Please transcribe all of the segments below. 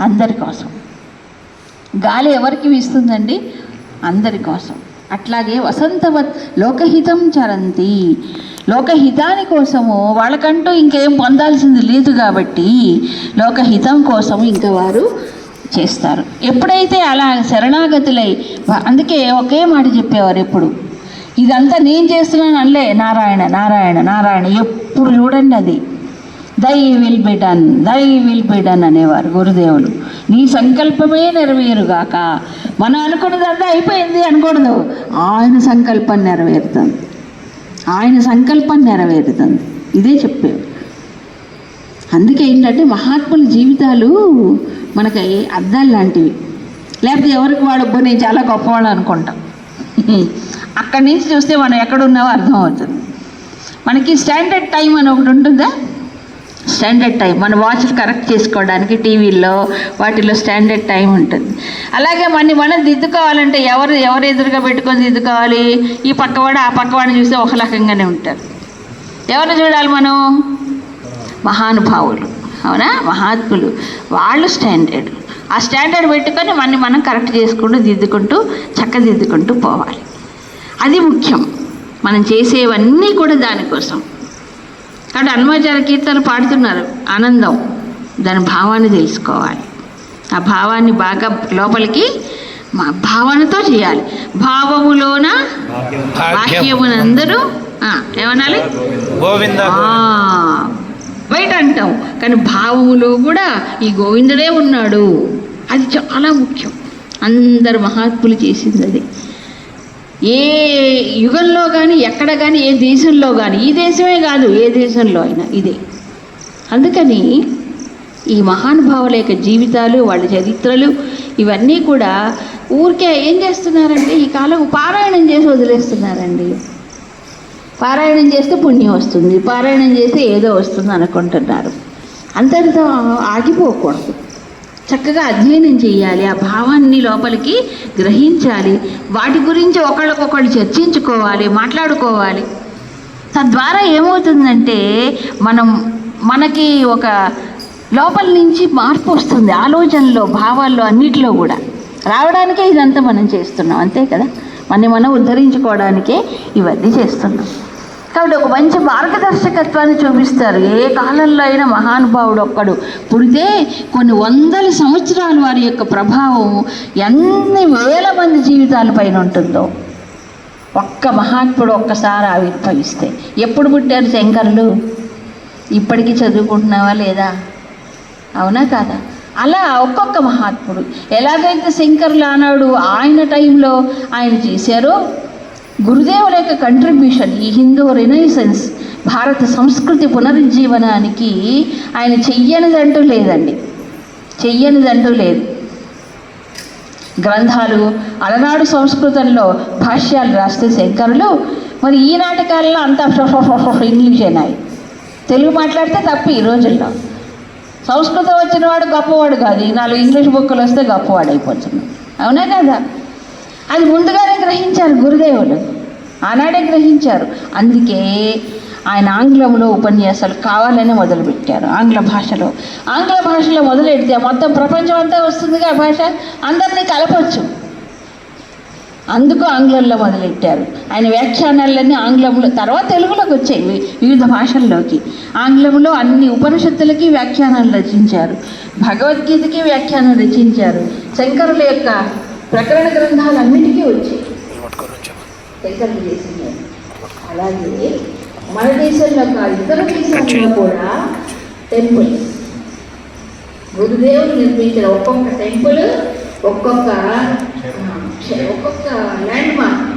అందరి కోసం. గాలి ఎవరికి వీస్తుందండి? అందరి కోసం. అట్లాగే వసంతవత్ లోకహితం చరంతి. లోకహితాని కోసము వాళ్ళకంటూ ఇంకేం పొందాల్సింది లేదు కాబట్టి లోకహితం కోసం ఇంకా వారు చేస్తారు. ఎప్పుడైతే అలా శరణాగతులై అందుకే ఒకే మాట చెప్పేవారు ఎప్పుడు. ఇదంతా నేను చేస్తున్నాను అనలే నారాయణ నారాయణ నారాయణ ఎప్పుడు చూడండి అది. Thy will be done thy will be done అనేవారు గురుదేవులు. నీ సంకల్పమే నెరవేరుగాక. మనం అనుకున్నదంతా అయిపోయింది అనకూడదు. ఆయన సంకల్పం నెరవేరుతుంది. ఆయన సంకల్పం నెరవేరుతుంది. ఇదే చెప్పేవి అందుకే ఏంటంటే మహాత్ముల జీవితాలు మనకి అద్దాలు లాంటివి. లేకపోతే ఎవరికి వాడు నేను చాలా గొప్పవాడు అనుకుంటాం. అక్కడి నుంచి చూస్తే మనం ఎక్కడున్నావో అర్థం అవుతుంది. మనకి స్టాండర్డ్ టైం అని ఒకటి ఉంటుందా? Standard time. మన వాచ్ కరెక్ట్ చేసుకోవడానికి టీవీల్లో వాటిలో స్టాండర్డ్ టైం ఉంటుంది. అలాగే మన మనం దిద్దుకోవాలంటే ఎవరు ఎవరు ఎదురుగా పెట్టుకొని దిద్దుకోవాలి? ఈ పక్కవాడు ఆ పక్కవాడిని చూస్తే ఒక రకంగానే ఉంటారు. ఎవరు చూడాలి మనం? మహానుభావులు. అవునా? మహాత్ములు. వాళ్ళు స్టాండర్డ్. ఆ స్టాండర్డ్ పెట్టుకొని మనని మనం కరెక్ట్ చేసుకుంటూ దిద్దుకుంటూ చక్కదిద్దుకుంటూ పోవాలి. అది ముఖ్యం. మనం చేసేవన్నీ కూడా దానికోసం. కాబట్టి హనుమాచార్య కీర్తనలు పాడుతున్నారు. ఆనందం. దాని భావాన్ని తెలుసుకోవాలి. ఆ భావాన్ని బాగా లోపలికి మా భావనతో చేయాలి. భావములోన వాక్యమునందరూ ఆ, ఏమనాలి? బయట అంటాం. కానీ భావములో కూడా ఈ గోవిందుడే ఉన్నాడు. అది చాలా ముఖ్యం. అందరు మహాత్ములు చేసింది అది. ఏ యుగంలో కానీ ఎక్కడ కానీ ఏ దేశంలో కానీ ఈ దేశమే కాదు ఏ దేశంలో అయినా ఇదే. అందుకని ఈ మహానుభావుల యొక్క జీవితాలు వాళ్ళ చరిత్రలు ఇవన్నీ కూడా ఊరికే ఏం చేస్తున్నారంటే ఈ కాలం పారాయణం చేసి వదిలేస్తున్నారండి. పారాయణం చేస్తే పుణ్యం వస్తుంది పారాయణం చేస్తే ఏదో వస్తుంది అనుకుంటున్నారు. అంతటితో ఆగిపోకూడదు. చక్కగా అధ్యయనం చేయాలి ఆ భావాన్ని లోపలికి గ్రహించాలి. వాటి గురించి ఒకళ్ళకొకళ్ళు చర్చించుకోవాలి మాట్లాడుకోవాలి. తద్వారా ఏమవుతుందంటే మనం మనకి ఒక లోపల నుంచి మార్పు వస్తుంది ఆలోచనలో భావాల్లో అన్నిటిలో కూడా. రావడానికే ఇదంతా మనం చేస్తున్నాం అంతే కదా? మనం మనం ఉద్ధరించుకోవడానికే ఇవన్నీ చేస్తున్నాం. కాబట్టి ఒక మంచి మార్గదర్శకత్వాన్ని చూపిస్తారు. ఏ కాలంలో అయినా మహానుభావుడు ఒక్కడు. పుడితే కొన్ని వందల సంవత్సరాలు వారి యొక్క ప్రభావం ఎన్ని వేల మంది జీవితాల పైన ఉంటుందో. ఒక్క మహాత్ముడు ఒక్కసారి ఆవిర్భవిస్తే. ఎప్పుడు పుట్టారు శంకరులు? ఇప్పటికీ చదువుకుంటున్నావా లేదా? అవునా కాదా? అలా ఒక్కొక్క మహాత్ముడు. ఎలాగైతే శంకరులు ఆనాడు ఆయన టైంలో ఆయన చేశారో గురుదేవుల యొక్క కంట్రిబ్యూషన్ ఈ హిందూ రినైసెన్స్ భారత సంస్కృతి పునరుజ్జీవనానికి ఆయన చెయ్యనిదంటూ లేదండి. చెయ్యనిదంటూ లేదు. గ్రంథాలు అలనాడు సంస్కృతంలో భాష్యాలు రాస్తే శంకరులు మరి ఈ నాటకాల్లో అంతా ఇంగ్లీషేనాయి తెలుగు మాట్లాడితే తప్ప ఈ రోజుల్లో. సంస్కృతం వచ్చిన వాడు గొప్పవాడు కాదు. ఈ నాలుగు ఇంగ్లీష్ బుక్కులు వస్తే గొప్పవాడు అయిపోతున్నాడు అవునా కదా? అది ముందుగానే గ్రహించారు గురుదేవులు. ఆనాడే గ్రహించారు. అందుకే ఆయన ఆంగ్లంలో ఉపన్యాసాలు కావాలని మొదలుపెట్టారు ఆంగ్ల భాషలో. ఆంగ్ల భాషలో మొదలెడితే మొత్తం ప్రపంచం అంతా వస్తుందిగా భాష. అందరినీ కలపచ్చు. అందుకు ఆంగ్లంలో మొదలెట్టారు. ఆయన వ్యాఖ్యానాలన్నీ ఆంగ్లంలో తర్వాత తెలుగులోకి వచ్చాయి వివిధ భాషల్లోకి. ఆంగ్లంలో అన్ని ఉపనిషత్తులకి వ్యాఖ్యానాలు రచించారు. భగవద్గీతకి వ్యాఖ్యానం రచించారు. శంకరుల యొక్క ప్రకరణ గ్రంథాలన్నిటికీ శంకరులు చేసింది. అలాగే మన దేశంలో కాదు ఇతర దేశంలో కూడా టెంపుల్ గురుదేవులు నిర్మించిన ఒక్కొక్క టెంపుల్ ఒక్కొక్క ఒక్కొక్క ల్యాండ్ మార్క్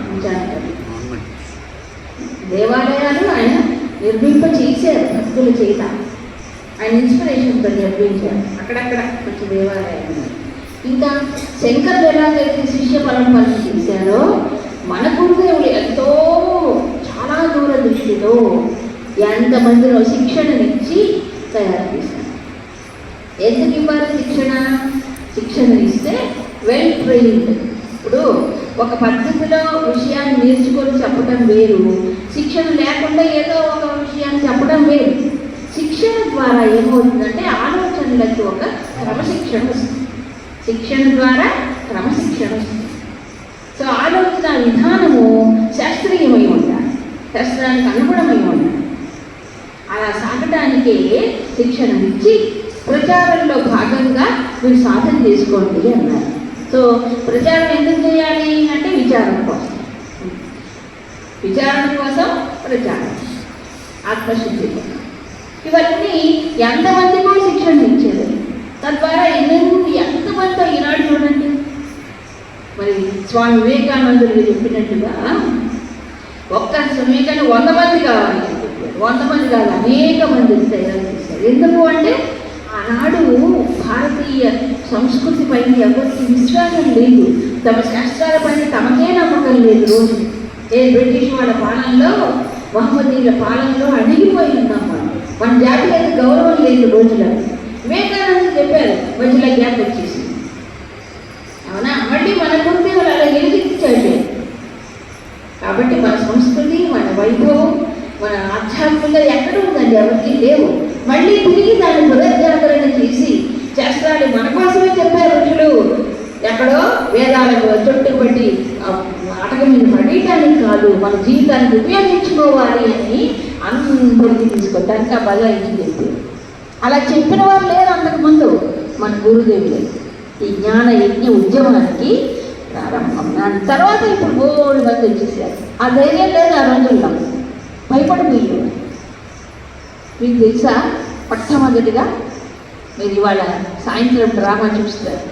దేవాలయాలు ఆయన నిర్మింప చేశారు భక్తుల చేత. ఆయన ఇన్స్పిరేషన్తో నిర్మించారు. అక్కడక్కడ మంచి దేవాలయాలు ఉన్నాయి. ఇంకా శంకరులు ఎలాగైతే శిష్య పరంపరను చేశారో మన గురుదేవులు ఎంతో చాలా దూర దృష్టితో ఎంతమందిలో శిక్షణనిచ్చి తయారు చేశారు. ఎందుకు ఇవ్వాలి శిక్షణ? శిక్షణ ఇస్తే వెల్ ట్రైన్డ్ ఇప్పుడు ఒక పద్ధతిలో విషయాన్ని నేర్చుకొని చెప్పడం వేరు శిక్షణ లేకుండా ఏదో ఒక విషయాన్ని చెప్పడం వేరు. శిక్షణ ద్వారా ఏమవుతుందంటే ఆలోచనలకు ఒక క్రమశిక్షణ వస్తుంది. శిక్షణ ద్వారా క్రమశిక్షణ. సో ఆలోచన విధానము శాస్త్రీయమై ఉండాలి. శాస్త్రానికి అనుగుణమై ఉండాలి. అలా సాగటానికే శిక్షణ ఇచ్చి ప్రచారంలో భాగంగా మీరు సాధన చేసుకోండి అన్నారు. సో ప్రచారం ఎందుకు చేయాలి అంటే విచారణ కోసం. విచారణ కోసం ప్రచారం. ఆత్మశుద్ధి కోసం. ఇవన్నీ ఎంతమందికో శిక్షణ ఇచ్చేది. తద్వారా ఎన్నెన్నో మరి స్వామి వివేకానందుడు చెప్పినట్టుగా ఒక్క సమీకరణ వంద మంది కావాలి వంద మంది కాదు అనేక మంది తయారు చేశారు. ఎందుకు అంటే ఆనాడు భారతీయ సంస్కృతి పైన ఎవరికి విశ్వాసం లేదు. తమ శాస్త్రాల పైన తమకే నమ్మకం లేదు రోజు. ఏ బ్రిటిష్ వాళ్ళ పాలనలో మహమ్మదీల పాలనలో అణిగిపోయి ఉన్నాం మనం. మన జాతికి గౌరవం లేదు రోజుల వివేకానంద చెప్పారు మధ్యలో గ్యాప్ వచ్చేసి అవునా మళ్ళీ మన పూర్వీకులు అలా ఎలిగించాడు కాబట్టి మన సంస్కృతి మన వైభవం మన ఆధ్యాత్మికత ఎక్కడ ఉందండి ఎవరికి లేవు. మళ్ళీ తిరిగి దాన్ని పునర్జాగరణ చేసి చేస్తాడు మన కోసమే చెప్పారు ఋషులు. ఎక్కడో వేదాలకు చుట్టుబట్టి అటక మీద పడేయటానికి కాదు మన జీవితానికి ఉపయోగించుకోవాలి అని అందరికీ తీసుకోవడానికి ఆ బల చెప్పారు అలా చెప్పిన వారు లేరు అంతకుముందు మన గురుదేవులు. ఈ జ్ఞాన యజ్ఞ ఉద్యమానికి ప్రారంభం దాని తర్వాత ఇప్పుడు బోడి మంది వచ్చేసారు. ఆ ధైర్యం లేదు ఆ రోజుల్లో. భయపడి మీరు మీకు తెలుసా? మొట్టమొదటిగా మీరు ఇవాళ సాయంత్రం డ్రామా చూస్తారు.